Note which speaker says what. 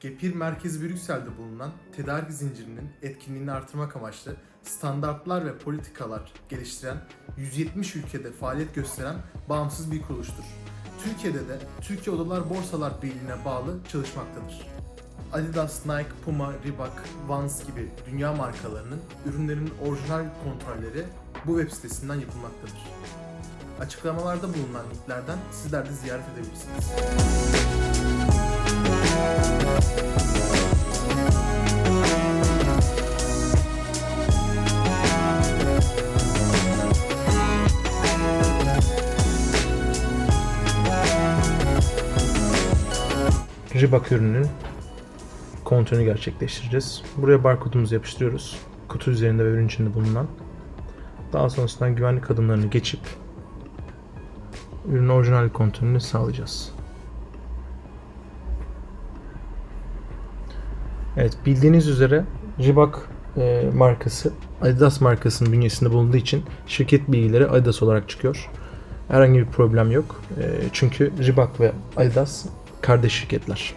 Speaker 1: Gepir merkezi Brüksel'de bulunan tedarik zincirinin etkinliğini artırmak amaçlı standartlar ve politikalar geliştiren 170 ülkede faaliyet gösteren bağımsız bir kuruluştur. Türkiye'de de Türkiye Odalar Borsalar Birliği'ne bağlı çalışmaktadır. Adidas, Nike, Puma, Reebok, Vans gibi dünya markalarının ürünlerinin orijinal kontrolleri bu web sitesinden yapılmaktadır. Açıklamalarda bulunan linklerden sizler de ziyaret edebilirsiniz.
Speaker 2: Reebok ürününün kontrolünü gerçekleştireceğiz. Buraya barkodumuzu yapıştırıyoruz. Kutu üzerinde ve ürün içinde bulunan. Daha sonrasında güvenlik adımlarını geçip ürünün orijinal kontrolünü sağlayacağız. Evet bildiğiniz üzere Reebok e, markası Adidas markasının bünyesinde bulunduğu için şirket bilgileri Adidas olarak çıkıyor. Herhangi bir problem yok. E, çünkü Reebok ve Adidas kardeş şirketler.